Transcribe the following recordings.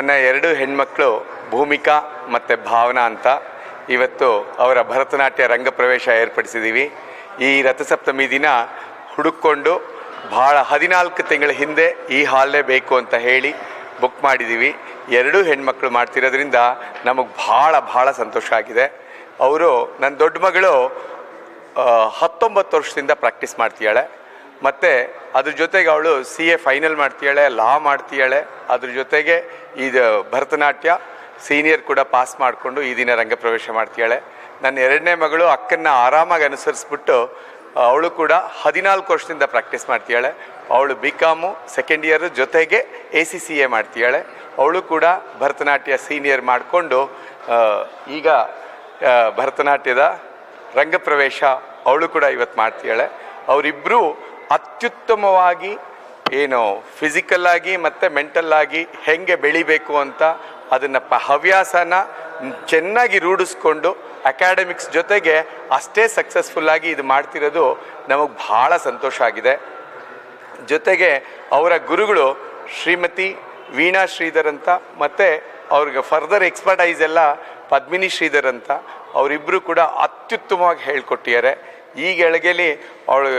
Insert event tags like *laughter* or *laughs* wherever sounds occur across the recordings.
ನನ್ನ ಎರಡು ಹೆಣ್ಮಕ್ಳು, ಭೂಮಿಕಾ ಮತ್ತು ಭಾವನಾ ಅಂತ. ಇವತ್ತು ಅವರ ಭರತನಾಟ್ಯ ರಂಗ ಪ್ರವೇಶ ಏರ್ಪಡಿಸಿದ್ದೀವಿ ಈ ರಥಸಪ್ತಮಿ ದಿನ ಹುಡುಕೊಂಡು ಭಾಳ ಹದಿನಾಲ್ಕು ತಿಂಗಳ ಹಿಂದೆ ಈ ಹಾಲೇ ಬೇಕು ಅಂತ ಹೇಳಿ ಬುಕ್ ಮಾಡಿದ್ದೀವಿ ಎರಡೂ ಹೆಣ್ಮಕ್ಳು ಮಾಡ್ತಿರೋದ್ರಿಂದ ನಮಗೆ ಭಾಳ ಭಾಳ ಸಂತೋಷ ಆಗಿದೆ. ಅವರು ನನ್ನ ದೊಡ್ಡ ಮಗಳು ಹತ್ತೊಂಬತ್ತು ವರ್ಷದಿಂದ ಪ್ರಾಕ್ಟೀಸ್ ಮಾಡ್ತೀಯಾಳೆ ಮತ್ತು ಅದ್ರ ಜೊತೆಗೆ ಅವಳು ಸಿ ಎ ಫೈನಲ್ ಮಾಡ್ತೀಯಾಳೆ ಲಾ ಮಾಡ್ತೀಯಾಳೆ. ಅದ್ರ ಜೊತೆಗೆ ಇದು ಭರತನಾಟ್ಯ ಸೀನಿಯರ್ ಕೂಡ ಪಾಸ್ ಮಾಡಿಕೊಂಡು ಈ ದಿನ ರಂಗಪ್ರವೇಶ ಮಾಡ್ತೀಯಾಳೆ. ನನ್ನ ಎರಡನೇ ಮಗಳು ಅಕ್ಕನ್ನ ಆರಾಮಾಗಿ ಅನುಸರಿಸ್ಬಿಟ್ಟು, ಅವಳು ಕೂಡ ಹದಿನಾಲ್ಕು ವರ್ಷದಿಂದ ಪ್ರಾಕ್ಟೀಸ್ ಮಾಡ್ತೀಯಾಳೆ. ಅವಳು ಬಿ ಕಾಮು ಸೆಕೆಂಡ್ ಇಯರ್ ಜೊತೆಗೆ ಎ ಸಿ ಸಿ ಎ ಮಾಡ್ತೀಯಾಳೆ. ಅವಳು ಕೂಡ ಭರತನಾಟ್ಯ ಸೀನಿಯರ್ ಮಾಡಿಕೊಂಡು ಈಗ ಭರತನಾಟ್ಯದ ರಂಗಪ್ರವೇಶ ಅವಳು ಕೂಡ ಇವತ್ತು ಮಾಡ್ತೀಯಾಳೆ. ಅವರಿಬ್ಬರು ಅತ್ಯುತ್ತಮವಾಗಿ ಏನು ಫಿಸಿಕಲ್ ಆಗಿ ಮತ್ತು ಮೆಂಟಲ್ ಆಗಿ ಹೆಂಗೆ ಬೆಳಿಬೇಕು ಅಂತ ಅದನ್ನು ಪ ಹವ್ಯಾಸನ ಚೆನ್ನಾಗಿ ರೂಢಿಸ್ಕೊಂಡು ಅಕಾಡೆಮಿಕ್ಸ್ ಜೊತೆಗೆ ಅಷ್ಟೇ ಸಕ್ಸಸ್ಫುಲ್ಲಾಗಿ ಇದು ಮಾಡ್ತಿರೋದು ನಮಗೆ ಭಾಳ ಸಂತೋಷ ಆಗಿದೆ. ಜೊತೆಗೆ ಅವರ ಗುರುಗಳು ಶ್ರೀಮತಿ ವೀಣಾ ಶ್ರೀಧರ್ ಅಂತ ಮತ್ತು ಅವ್ರಿಗೆ ಫರ್ದರ್ ಎಕ್ಸ್ಪರ್ಟೈಸ್ ಎಲ್ಲ ಪದ್ಮಿನಿ ಶ್ರೀಧರ್ ಅಂತ ಅವರಿಬ್ಬರು ಕೂಡ ಅತ್ಯುತ್ತಮವಾಗಿ ಹೇಳ್ಕೊಟ್ಟಿದ್ದಾರೆ. ಈ ಗೆಳಗೆಲಿ ಅವಳು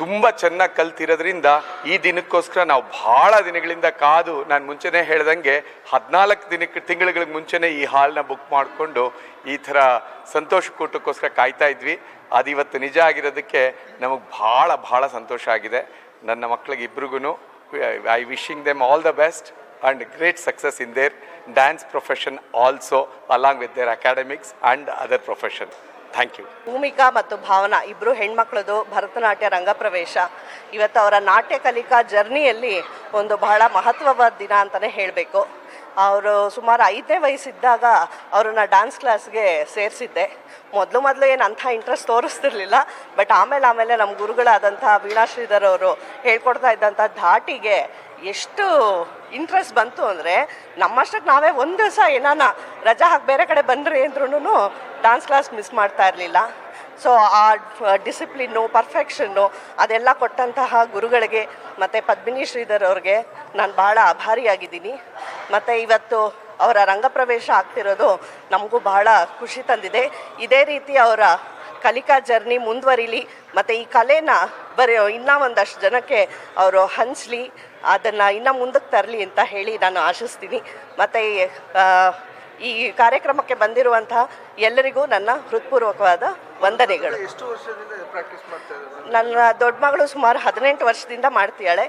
ತುಂಬ ಚೆನ್ನಾಗಿ ಕಲ್ತಿರೋದ್ರಿಂದ ಈ ದಿನಕ್ಕೋಸ್ಕರ ನಾವು ಭಾಳ ದಿನಗಳಿಂದ ಕಾದು ನಾನು ಮುಂಚೆನೇ ಹೇಳ್ದಂಗೆ ಹದಿನಾಲ್ಕು ದಿನಕ್ಕೆ ತಿಂಗಳುಗಳಿಗೆ ಮುಂಚೆನೇ ಈ ಹಾಲ್ನ ಬುಕ್ ಮಾಡಿಕೊಂಡು ಈ ಥರ ಸಂತೋಷ ಕೂಟಕ್ಕೋಸ್ಕರ ಕಾಯ್ತಾ ಇದ್ವಿ. ಅದು ಇವತ್ತು ನಿಜ ಆಗಿರೋದಕ್ಕೆ ನಮಗೆ ಭಾಳ ಭಾಳ ಸಂತೋಷ ಆಗಿದೆ. ನನ್ನ ಮಕ್ಕಳಿಗೆ ಇಬ್ರಿಗೂ I wishing them all the best and great success in their dance profession also along with their academics and other profession thank you Bhumika ಮತ್ತು ಭಾವನಾ ಇಬ್ಬರು ಹೆಣ್ಮಕ್ಳದು ಭರತನಾಟ್ಯ ರಂಗಪ್ರವೇಶ. ಇವತ್ತು ಅವರ ನಾಟ್ಯ ಕಲಿಕಾ ಜರ್ನಿಯಲ್ಲಿ ಒಂದು ಬಹಳ ಮಹತ್ವವಾದ ದಿನ ಅಂತಲೇ ಹೇಳಬೇಕು. ಅವರು ಸುಮಾರು ಐದನೇ ವಯಸ್ಸಿದ್ದಾಗ ಅವ್ರನ್ನ ಡ್ಯಾನ್ಸ್ ಕ್ಲಾಸ್ಗೆ ಸೇರಿಸಿದ್ದೆ. ಮೊದಲು ಮೊದಲು ಏನು ಅಂಥ ಇಂಟ್ರೆಸ್ಟ್ ತೋರಿಸ್ತಿರ್ಲಿಲ್ಲ. ಬಟ್ ಆಮೇಲೆ ಆಮೇಲೆ ನಮ್ಮ ಗುರುಗಳಾದಂಥ ವೀಣಾ ಶ್ರೀಧರ್ ಅವರು ಹೇಳ್ಕೊಡ್ತಾ ಇದ್ದಂಥ ಧಾಟಿಗೆ ಎಷ್ಟು ಇಂಟ್ರೆಸ್ಟ್ ಬಂತು ಅಂದರೆ ನಮ್ಮಷ್ಟಕ್ಕೆ ನಾವೇ ಒಂದು ದಿವಸ ಏನಾನ ರಜಾ ಹಾಕಿ ಬೇರೆ ಕಡೆ ಬಂದ್ರಿ ಅಂದ್ರೂ ಡಾನ್ಸ್ ಕ್ಲಾಸ್ ಮಿಸ್ ಮಾಡ್ತಾ ಇರಲಿಲ್ಲ. ಸೊ ಆ ಡಿಸಿಪ್ಲಿನ್ನು ಪರ್ಫೆಕ್ಷನ್ನು ಅದೆಲ್ಲ ಕೊಟ್ಟಂತಹ ಗುರುಗಳಿಗೆ ಮತ್ತು ಪದ್ಮಿನಿ ಶ್ರೀಧರ್ ಅವ್ರಿಗೆ ನಾನು ಭಾಳ ಆಭಾರಿಯಾಗಿದ್ದೀನಿ. ಮತ್ತು ಇವತ್ತು ಅವರ ರಂಗಪ್ರವೇಶ ಆಗ್ತಿರೋದು ನಮಗೂ ಬಹಳ ಖುಷಿ ತಂದಿದೆ. ಇದೇ ರೀತಿ ಅವರ ಕಲಿಕಾ ಜರ್ನಿ ಮುಂದುವರಿಲಿ, ಮತ್ತು ಈ ಕಲೆನ ಬರೀ, ಇನ್ನೂ ಒಂದಷ್ಟು ಜನಕ್ಕೆ ಅವರು ಹಂಚಲಿ, ಅದನ್ನು ಇನ್ನೂ ಮುಂದಕ್ಕೆ ತರಲಿ ಅಂತ ಹೇಳಿ ನಾನು ಆಶಿಸ್ತೀನಿ. ಮತ್ತು ಈ ಕಾರ್ಯಕ್ರಮಕ್ಕೆ ಬಂದಿರುವಂತಹ ಎಲ್ಲರಿಗೂ ನನ್ನ ಹೃತ್ಪೂರ್ವಕವಾದ ವಂದನೆಗಳು. ಎಷ್ಟು ವರ್ಷದಿಂದ ಪ್ರಾಕ್ಟೀಸ್ ಮಾಡ್ತಾ ಇದ್ದಾರೆ? ನನ್ನ ದೊಡ್ಡ ಮಗಳು ಸುಮಾರು ಹದಿನೆಂಟು ವರ್ಷದಿಂದ ಮಾಡ್ತಿಯಾಳೆ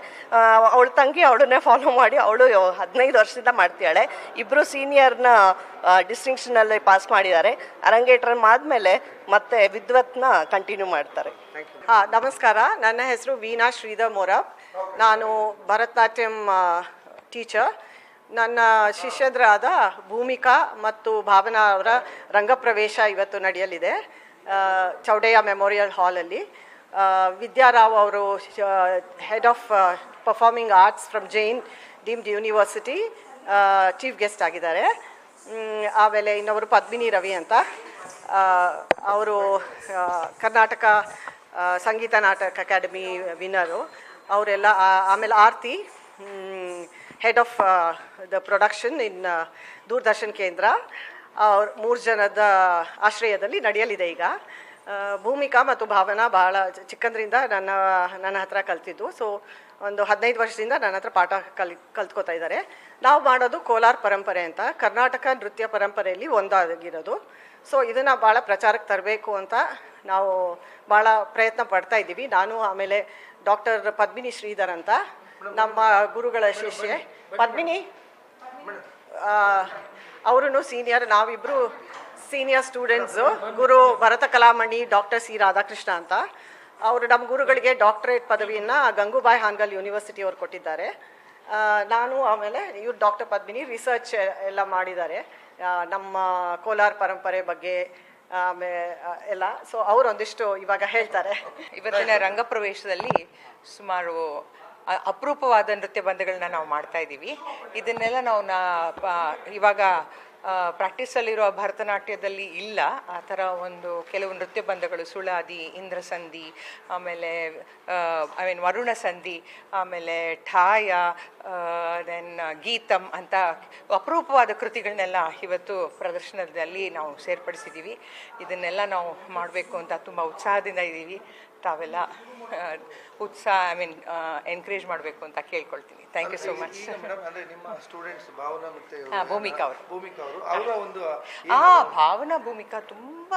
ಅವಳ ತಂಗಿ ಅವಳನ್ನೇ ಫಾಲೋ ಮಾಡಿ ಅವಳು ಹದಿನೈದು ವರ್ಷದಿಂದ ಮಾಡ್ತಿಯಾಳೆ ಇಬ್ಬರು ಸೀನಿಯರ್ನ ಡಿಸ್ಟಿಂಕ್ಷನಲ್ಲಿ ಪಾಸ್ ಮಾಡಿದ್ದಾರೆ. ಅರಂಗೇಟ್ರಮ್ ಆದಮೇಲೆ ಮತ್ತೆ ವಿದ್ವತ್ನ ಕಂಟಿನ್ಯೂ ಮಾಡ್ತಾರೆ. ಹಾಂ ನಮಸ್ಕಾರ. ನನ್ನ ಹೆಸರು ವೀಣಾ ಶ್ರೀಧರ್ ಮೊರಪ್ ನಾನು ಭರತನಾಟ್ಯಂ ಟೀಚರ್ ನನ್ನ ಶಿಷ್ಯದ್ರಾದ ಭೂಮಿಕಾ ಮತ್ತು ಭಾವನಾ ಅವರ ರಂಗಪ್ರವೇಶ ಇವತ್ತು ನಡೆಯಲಿದೆ ಚೌಡಯ್ಯ ಮೆಮೋರಿಯಲ್ ಹಾಲಲ್ಲಿ. ವಿದ್ಯಾರಾವ್ ಅವರು head of performing arts from Jain deemed university chief guest ಆಗಿದ್ದಾರೆ. ಆಮೇಲೆ ಇನ್ನೊಬ್ಬರು ಪದ್ಮಿನಿ ರವಿ ಅಂತ. ಅವರು ಕರ್ನಾಟಕ ಸಂಗೀತ ನಾಟಕ ಅಕಾಡೆಮಿ ವಿನ್ನರು. ಅವರೆಲ್ಲ ಆಮೇಲೆ Aarti head of the production in Doordarshan Kendra ಅವ್ರ ಮೂರು ಜನದ ಆಶ್ರಯದಲ್ಲಿ ನಡೆಯಲಿದೆ ಈಗ. ಭೂಮಿಕಾ ಮತ್ತು ಭಾವನಾ ಬಹಳ ಚಿಕ್ಕಂದ್ರಿಂದ ನನ್ನ ನನ್ನ ಹತ್ರ ಕಲ್ತಿದ್ದು. ಸೊ ಒಂದು ಹದಿನೈದು ವರ್ಷದಿಂದ ನನ್ನ ಹತ್ರ ಪಾಠ ಕಲಿ, ಕಲ್ತ್ಕೋತಾ ಇದ್ದಾರೆ. ನಾವು ಮಾಡೋದು ಕೋಲಾರ ಪರಂಪರೆ ಅಂತ. ಕರ್ನಾಟಕ ನೃತ್ಯ ಪರಂಪರೆಯಲ್ಲಿ ಒಂದಾಗಿರೋದು. ಸೊ ಇದನ್ನು ಭಾಳ ಪ್ರಚಾರಕ್ಕೆ ತರಬೇಕು ಅಂತ ನಾವು ಭಾಳ ಪ್ರಯತ್ನ ಪಡ್ತಾ ಇದ್ದೀವಿ. ನಾನು ಆಮೇಲೆ ಡಾಕ್ಟರ್ ಪದ್ಮಿನಿ ಶ್ರೀಧರ್ ಅಂತ. ನಮ್ಮ ಗುರುಗಳ ಶಿಷ್ಯೆ. ಪದ್ಮಿನಿ ಅವರು ಸೀನಿಯರ್ ನಾವಿಬ್ರು ಸೀನಿಯರ್ ಸ್ಟೂಡೆಂಟ್ಸು ಗುರು ಭರತ ಕಲಾಮಣಿ ಡಾಕ್ಟರ್ ಸಿ ರಾಧಾಕೃಷ್ಣ ಅಂತ. ಅವರು ನಮ್ಮ ಗುರುಗಳಿಗೆ ಡಾಕ್ಟರೇಟ್ ಪದವಿಯನ್ನ ಗಂಗೂಬಾಯಿ ಹಾನ್ಗಲ್ ಯೂನಿವರ್ಸಿಟಿ ಅವರು ಕೊಟ್ಟಿದ್ದಾರೆ. ನಾನು ಆಮೇಲೆ ಇವ್ರು ಡಾಕ್ಟರ್ ಪದ್ಮಿನಿ ರಿಸರ್ಚ್ ಎಲ್ಲ ಮಾಡಿದ್ದಾರೆ. ನಮ್ಮ ಕೋಲಾರ ಪರಂಪರೆ ಬಗ್ಗೆ ಆಮೇಲೆ ಎಲ್ಲ. ಸೊ ಅವರೊಂದಿಷ್ಟು ಇವಾಗ ಹೇಳ್ತಾರೆ. ಇವತ್ತಿನ ರಂಗಪ್ರವೇಶದಲ್ಲಿ ಸುಮಾರು ಅಪರೂಪವಾದ ನೃತ್ಯ ಬಂಧಗಳನ್ನ ನಾವು ಮಾಡ್ತಾ ಇದ್ದೀವಿ ಇದನ್ನೆಲ್ಲ ನಾವು ನಾ ಇವಾಗ ಪ್ರಾಕ್ಟೀಸಲ್ಲಿರೋ ಭರತನಾಟ್ಯದಲ್ಲಿ ಇಲ್ಲ. ಆ ಥರ ಒಂದು ಕೆಲವು ನೃತ್ಯ ಬಂಧಗಳು ಸುಳಾದಿ ಇಂದ್ರಸಂಧಿ ಆಮೇಲೆ ಐ ಮೀನ್ ವರುಣ ಸಂಧಿ ಆಮೇಲೆ ಠಾಯ ದೆನ್ ಗೀತಂ ಅಂತ ಅಪರೂಪವಾದ ಕೃತಿಗಳನ್ನೆಲ್ಲ ಇವತ್ತು ಪ್ರದರ್ಶನದಲ್ಲಿ ನಾವು ಸೇರ್ಪಡಿಸಿದ್ದೀವಿ. ಇದನ್ನೆಲ್ಲ ನಾವು ಮಾಡಬೇಕು ಅಂತ ತುಂಬ ಉತ್ಸಾಹದಿಂದ ಇದ್ದೀವಿ. ತಾವೆಲ್ಲ ಉತ್ಸಾಹ ಐ ಮೀನ್ ಎನ್ಕರೇಜ್ ಮಾಡಬೇಕು ಅಂತ ಕೇಳ್ಕೊಳ್ತೀನಿ. Thank you so much Bhumika ಅವರು. ಭೂಮಿಕಾ ಅವರು ಅವರ ಒಂದು ಆ ಭಾವನಾ ಭೂಮಿಕಾ ತುಂಬ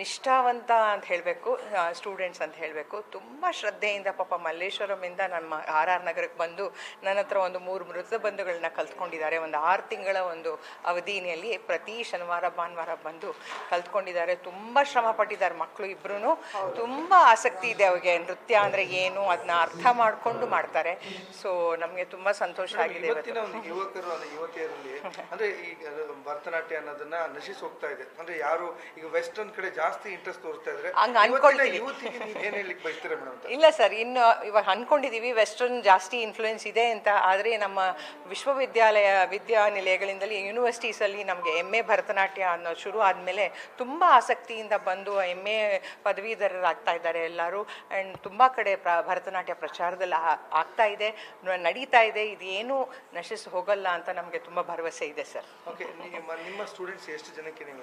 ನಿಷ್ಠಾವಂತ ಅಂತ ಹೇಳಬೇಕು ಸ್ಟೂಡೆಂಟ್ಸ್ ಅಂತ ಹೇಳಬೇಕು. ತುಂಬ ಶ್ರದ್ಧೆಯಿಂದ ಪಾಪ ಮಲ್ಲೇಶ್ವರಮಿಂದ ನಮ್ಮ ಆರ್ ಆರ್ ನಗರಕ್ಕೆ ಬಂದು ನನ್ನ ಹತ್ರ ಒಂದು ಮೂರು ಮೃತ ಬಂಧುಗಳನ್ನ ಕಲ್ತ್ಕೊಂಡಿದ್ದಾರೆ. ಒಂದು ಆರು ತಿಂಗಳ ಒಂದು ಅವಧಿಯಲ್ಲಿ ಪ್ರತಿ ಶನಿವಾರ ಭಾನುವಾರ ಬಂದು ಕಲ್ತ್ಕೊಂಡಿದ್ದಾರೆ. ತುಂಬ ಶ್ರಮ ಪಟ್ಟಿದ್ದಾರೆ ಮಕ್ಕಳು ಇಬ್ಬರೂ ತುಂಬ ಆಸಕ್ತಿ ಇದೆ ಅವ್ರಿಗೆ. ನೃತ್ಯ ಅಂದರೆ ಏನು ಅದನ್ನ ಅರ್ಥ ಮಾಡಿಕೊಂಡು ಮಾಡ್ತಾರೆ. ಸೊ ನಮಗೆ ತುಂಬ ಸಂತೋಷ ಆಗಿದೆ ಯುವಕರು ಯುವತಿಯರಲ್ಲಿ ಅಂದ್ರೆ ಈಗ ಭರತನಾಟ್ಯ ಅನ್ನೋದನ್ನ ನಶಿಸಿ ಹೋಗ್ತಾ ಇದೆ. ಅಂದ್ರೆ ಯಾರು ಈಗ ವೆಸ್ಟರ್ನ್ ಕಡೆ ಜಾಸ್ತಿ ಇಂಟ್ರೆಸ್ಟ್ ತೋರಿಸ್ತಾ ಇದ್ರೆ ಹಂಗ್ ಇವತ್ತಿನ ಅನ್ಕೊಳ್ತೀವಿ. ಯುವತಿಗೆ ನೀವು ಏನ್ ಹೇಳಿಕ್ ಬಯಸ್ತೀರಾ ಮೇಡಮ್ ಅಂತ? ಇಲ್ಲ ಸರ್ ಇನ್ನು ಇವಾಗ ಅನ್ಕೊಂಡಿದೀವಿ ವೆಸ್ಟರ್ನ್ ಜಾಸ್ತಿ ಇನ್ಫ್ಲುಯೆನ್ಸ್ ಇದೆ ಅಂತ. ಆದರೆ ನಮ್ಮ ವಿಶ್ವವಿದ್ಯಾಲಯ ವಿದ್ಯಾನಿಲಯಗಳಿಂದಲೇ ಯೂನಿವರ್ಸಿಟೀಸಲ್ಲಿ ನಮಗೆ ಎಂ ಎ ಭರತನಾಟ್ಯ ಅನ್ನೋ ಶುರು ಆದಮೇಲೆ ತುಂಬ ಆಸಕ್ತಿಯಿಂದ ಬಂದು ಎಂ ಎ ಪದವೀಧರರಾಗ್ತಾ ಇದ್ದಾರೆ ಎಲ್ಲರೂ. ಆ್ಯಂಡ್ ತುಂಬಾ ಕಡೆ ಪ್ರ ಭರತನಾಟ್ಯ ಪ್ರಚಾರದಲ್ಲಿ ಆಗ್ತಾ ಇದೆ ನಡೀತಾ ಇದೆ. ಇದೇನು ನಶಿಸಿ ಹೋಗಲ್ಲ ಅಂತ ನಮಗೆ ತುಂಬ ಭರವಸೆ ಇದೆ ಸರ್. ಓಕೆ ನಿಮ್ಮ ನಿಮ್ಮ ಸ್ಟೂಡೆಂಟ್ಸ್ ಎಷ್ಟು ಜನಕ್ಕೆ ನೀವು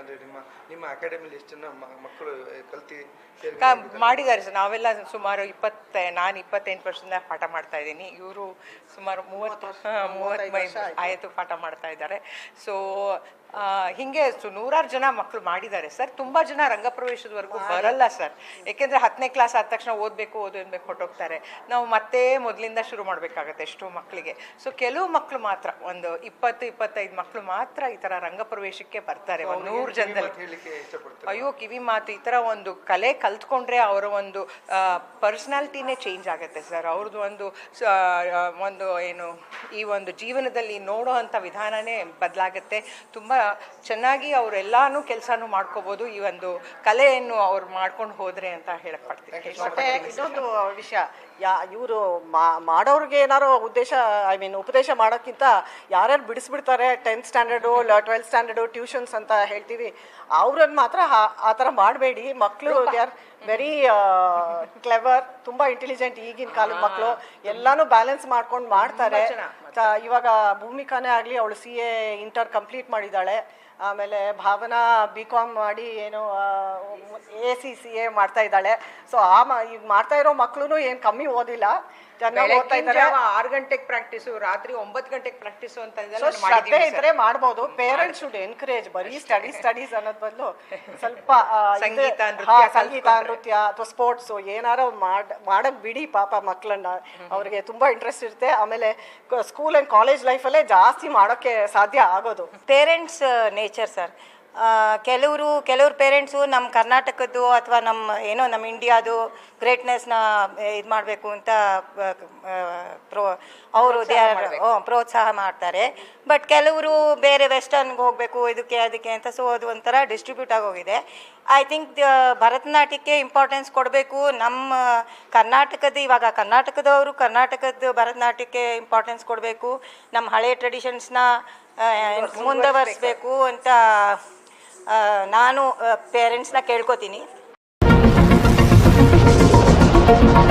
ಅಂದ್ರೆ ನಿಮ್ಮ ನಿಮ್ಮ ಅಕಾಡೆಮಿಲಿ ಎಷ್ಟು ಜನ ಮಕ್ಕಳು ಕಲ್ತಿ ಮಾಡಿದ್ದಾರೆ ಸರ್. ನಾವೆಲ್ಲ ಸುಮಾರು ಇಪ್ಪತ್ತ ನಾನು ಇಪ್ಪತ್ತೆಂಟು ವರ್ಷದಿಂದ ಪಾಠ ಮಾಡ್ತಾ ಇದ್ದೀನಿ. ಇವರು ಸುಮಾರು ಮೂವತ್ತು ಮೂವತ್ತು ಆಯಿತು ಪಾಠ ಮಾಡ್ತಾ ಇದ್ದಾರೆ. ಸೊ ಹಿಂಗೆ ಸು ನೂರಾರು ಜನ ಮಕ್ಕಳು ಮಾಡಿದ್ದಾರೆ ಸರ್. ತುಂಬ ಜನ ರಂಗಪ್ರವೇಶದವರೆಗೂ ಬರಲ್ಲ ಸರ್. ಏಕೆಂದರೆ ಹತ್ತನೇ ಕ್ಲಾಸ್ ಆದ ತಕ್ಷಣ ಓದಬೇಕು ಅನ್ಬೇಕು ಹೊಟ್ಟೋಗ್ತಾರೆ ನಾವು ಮತ್ತೆ ಮೊದಲಿಂದ ಶುರು ಮಾಡಬೇಕಾಗತ್ತೆ ಎಷ್ಟೋ ಮಕ್ಕಳಿಗೆ ಸೊ ಕೆಲವು ಮಕ್ಕಳು ಮಾತ್ರ ಒಂದು ಇಪ್ಪತ್ತು ಇಪ್ಪತ್ತೈದು ಮಕ್ಕಳು ಮಾತ್ರ ಈ ಥರ ರಂಗಪ್ರವೇಶಕ್ಕೆ ಬರ್ತಾರೆ. ಒಂದು ನೂರು ಜನದಲ್ಲಿ. ಅಯ್ಯೋ ಕಿವಿ ಮಾತು. ಈ ಥರ ಒಂದು ಕಲೆ ಕಲ್ತ್ಕೊಂಡ್ರೆ ಅವರ ಒಂದು ಪರ್ಸ್ನಾಲಿಟಿನೇ ಚೇಂಜ್ ಆಗುತ್ತೆ ಸರ್. ಅವ್ರದ್ದು ಒಂದು ಒಂದು ಏನು ಈ ಒಂದು ಜೀವನದಲ್ಲಿ ನೋಡೋ ಅಂಥ ವಿಧಾನನೇ ಬದಲಾಗುತ್ತೆ. ತುಂಬ ಚೆನ್ನಾಗಿ ಅವರೆಲ್ಲಾನು ಕೆಲಸನೂ ಮಾಡ್ಕೋಬೋದು ಈ ಒಂದು ಕಲೆಯನ್ನು ಅವ್ರು ಮಾಡ್ಕೊಂಡು ಹೋದ್ರೆ ಅಂತ ಹೇಳಕ್ ಪಡ್ತೀನಿ ಮತ್ತೆ ಇನ್ನೊಂದು ವಿಷಯ. ಯಾ ಇವರು ಮಾಡೋರಿಗೆ ಏನಾರೋ ಉದ್ದೇಶ ಐ ಮೀನ್ ಉಪದೇಶ ಮಾಡೋಕ್ಕಿಂತ ಯಾರ್ಯಾರು ಬಿಡಿಸ್ಬಿಡ್ತಾರೆ tenth standard twelfth standard tuitions ಅಂತ ಹೇಳ್ತೀವಿ ಅವ್ರನ್ನ ಮಾತ್ರ ಆ- ಥರ ಮಾಡಬೇಡಿ. ಮಕ್ಕಳು ದೇ ಆರ್ ವೆರಿ ಕ್ಲೆವರ್ ತುಂಬ ಇಂಟೆಲಿಜೆಂಟ್ ಈಗಿನ ಕಾಲದ ಮಕ್ಕಳು ಎಲ್ಲಾನು ಬ್ಯಾಲೆನ್ಸ್ ಮಾಡ್ಕೊಂಡು ಮಾಡ್ತಾರೆ. ಇವಾಗ ಭೂಮಿಕಾನೇ ಆಗಲಿ ಅವಳು ಸಿ ಎ ಇಂಟರ್ ಕಂಪ್ಲೀಟ್ ಮಾಡಿದ್ದಾಳೆ. ಆಮೇಲೆ ಭಾವನಾ ಬಿ ಕಾಮ್ ಮಾಡಿ ಏನು ಎ ಸಿ ಸಿ ಎ ಮಾಡ್ತಾ ಇದ್ದಾಳೆ. ಸೊ ಆ ಮ- ಈಗ ಮಾಡ್ತಾ ಇರೋ ಮಕ್ಕಳು ಏನು ಕಮ್ಮಿ ಓದಿಲ್ಲ. ಆರು ಗಂಟೆಗೆ ಪ್ರಾಕ್ಟೀಸು ರಾತ್ರಿ ಒಂಬತ್ತು ಗಂಟೆಗೆ ಪ್ರಾಕ್ಟೀಸು ಅಂತ ಶ್ರದ್ಧೆ ಇದ್ರೆ ಮಾಡ್ಬೋದು. ಪೇರೆಂಟ್ಸ್ ಶುಡ್ ಎನ್ಕರೇಜ್ ಬರೀ ಸ್ಟಡಿ ಸ್ಟಡೀಸ್ ಅನ್ನೋದ್ ಬದಲು *laughs* ಸ್ವಲ್ಪ ಸಂಗೀತ, ನೃತ್ಯ ಸಂಗೀತ ನೃತ್ಯ ಅಥವಾ ಸ್ಪೋರ್ಟ್ಸ್ ಏನಾರ ಮಾಡ್ ಮಾಡಕ್ ಬಿಡಿ ಪಾಪ ಮಕ್ಕಳನ್ನ ಅವ್ರಿಗೆ ತುಂಬಾ ಇಂಟ್ರೆಸ್ಟ್ ಇರುತ್ತೆ. ಆಮೇಲೆ ಸ್ಕೂಲ್ ಅಂಡ್ ಕಾಲೇಜ್ ಲೈಫಲ್ಲೇ ಜಾಸ್ತಿ ಮಾಡೋಕ್ಕೆ ಸಾಧ್ಯ ಆಗೋದು. ಪೇರೆಂಟ್ಸ್ ನೇಚರ್ ಸರ್ ಕೆಲವರು ಕೆಲವ್ರ ಪೇರೆಂಟ್ಸು ನಮ್ಮ ಕರ್ನಾಟಕದ್ದು ಅಥವಾ ನಮ್ಮ ಏನೋ ನಮ್ಮ ಇಂಡಿಯಾದು ಗ್ರೇಟ್ನೆಸ್ನ ಇದು ಮಾಡಬೇಕು ಅಂತ ಪ್ರೋ ಅವರು ಪ್ರೋತ್ಸಾಹ ಮಾಡ್ತಾರೆ. ಬಟ್ ಕೆಲವರು ಬೇರೆ ವೆಸ್ಟರ್ನ್ಗೆ ಹೋಗಬೇಕು ಇದಕ್ಕೆ ಅದಕ್ಕೆ ಅಂತ ಸೊ ಅದು ಒಂಥರ ಡಿಸ್ಟ್ರಿಬ್ಯೂಟ್ ಆಗೋಗಿದೆ. ಐ ಥಿಂಕ್ ಭರತನಾಟ್ಯಕ್ಕೆ ಇಂಪಾರ್ಟೆನ್ಸ್ ಕೊಡಬೇಕು. ನಮ್ಮ ಕರ್ನಾಟಕದ ಇವಾಗ ಕರ್ನಾಟಕದವರು ಕರ್ನಾಟಕದ ಭರತನಾಟ್ಯಕ್ಕೆ ಇಂಪಾರ್ಟೆನ್ಸ್ ಕೊಡಬೇಕು. ನಮ್ಮ ಹಳೆ ಟ್ರೆಡಿಷನ್ಸ್ನ ಮುಂದುವರಿಸಬೇಕು ಅಂತ ನಾನು ಪೇರೆಂಟ್ಸ್ನ ಕೇಳ್ಕೊತೀನಿ.